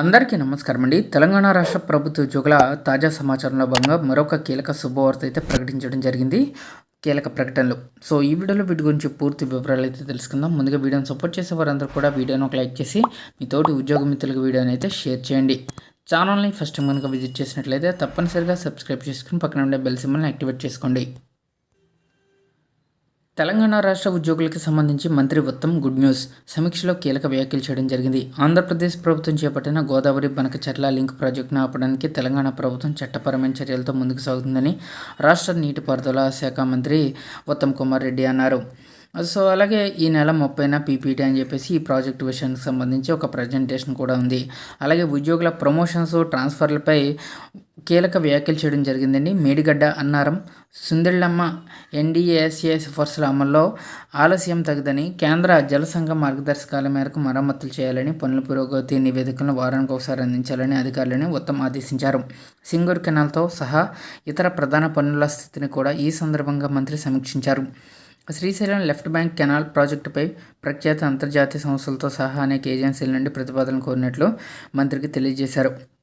అందరికీ నమస్కారం అండి. తెలంగాణ రాష్ట్ర ప్రభుత్వ ఉద్యోగుల తాజా సమాచారంలో భాగంగా మరొక కీలక శుభవార్త అయితే ప్రకటించడం జరిగింది. కీలక ప్రకటనలు. సో ఈ వీడియోలో వీటి గురించి పూర్తి వివరాలు అయితే తెలుసుకుందాం. ముందుగా వీడియోని సపోర్ట్ చేసే వారందరూ కూడా వీడియోని ఒక లైక్ చేసి మీ తోటి ఉద్యోగ మిత్రులకు వీడియోని అయితే షేర్ చేయండి. ఛానల్ని ఫస్ట్ టైం కనుక విజిట్ చేసినట్లయితే తప్పనిసరిగా సబ్స్క్రైబ్ చేసుకుని పక్కన ఉండే బెల్ సింబల్ని యాక్టివేట్ చేసుకోండి. తెలంగాణ రాష్ట్ర ఉద్యోగులకు సంబంధించి మంత్రి ఉత్తమ్ గుడ్ న్యూస్. సమీక్షలో కీలక వ్యాఖ్యలు చేయడం జరిగింది. ఆంధ్రప్రదేశ్ ప్రభుత్వం చేపట్టిన గోదావరి బనకచర్ల లింక్ ప్రాజెక్టును ఆపడానికి తెలంగాణ ప్రభుత్వం చట్టపరమైన చర్యలతో ముందుకు సాగుతుందని రాష్ట్ర నీటిపారుదల శాఖ మంత్రి ఉత్తమ్ కుమార్ రెడ్డి అన్నారు. సో అలాగే ఈ నెల ముప్పైన పీపీటీ అని చెప్పేసి ఈ ప్రాజెక్టు విషయానికి సంబంధించి ఒక ప్రజెంటేషన్ కూడా ఉంది. అలాగే ఉద్యోగుల ప్రమోషన్స్ ట్రాన్స్ఫర్లపై కీలక వ్యాఖ్యలు చేయడం జరిగిందండి. మేడిగడ్డ అన్నారం సుందిళ్ళమ్మ ఎన్డీఏఎస్ఏ సిఫార్సుల అమల్లో ఆలస్యం తగదని కేంద్ర జలసంఘం మార్గదర్శకాల మేరకు మరమ్మతులు చేయాలని పనుల పురోగతి నివేదికలను వారానికి ఒకసారి అందించాలని అధికారులను ఉత్తమ్ ఆదేశించారు. సింగూర్ కెనాల్తో సహా ఇతర ప్రధాన పనుల స్థితిని కూడా ఈ సందర్భంగా మంత్రి సమీక్షించారు. శ్రీశైలం లెఫ్ట్ బ్యాంక్ కెనాల్ ప్రాజెక్టుపై ప్రఖ్యాత అంతర్జాతీయ సంస్థలతో సహా అనేక ఏజెన్సీల నుండి ప్రతిపాదనలు కోరినట్లు మంత్రికి తెలియజేశారు.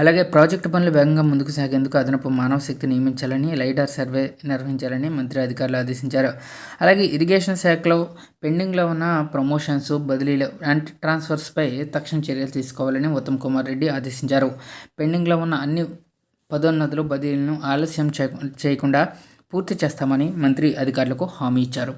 అలాగే ప్రాజెక్టు పనులు వేగంగా ముందుకు సాగేందుకు అదనపు మానవ శక్తి నియమించాలని లైడార్ సర్వే నిర్వహించాలని మంత్రి అధికారులు ఆదేశించారు. అలాగే ఇరిగేషన్ శాఖలో పెండింగ్లో ఉన్న ప్రమోషన్స్ బదిలీలు యాంటీ ట్రాన్స్ఫర్స్పై తక్షణ చర్యలు తీసుకోవాలని ఉత్తమ్ కుమార్ రెడ్డి ఆదేశించారు. పెండింగ్లో ఉన్న అన్ని పదోన్నతులు బదిలీలను ఆలస్యం చేయకుండా పూర్తి చేస్తామని మంత్రి అధికారులకు హామీ ఇచ్చారు.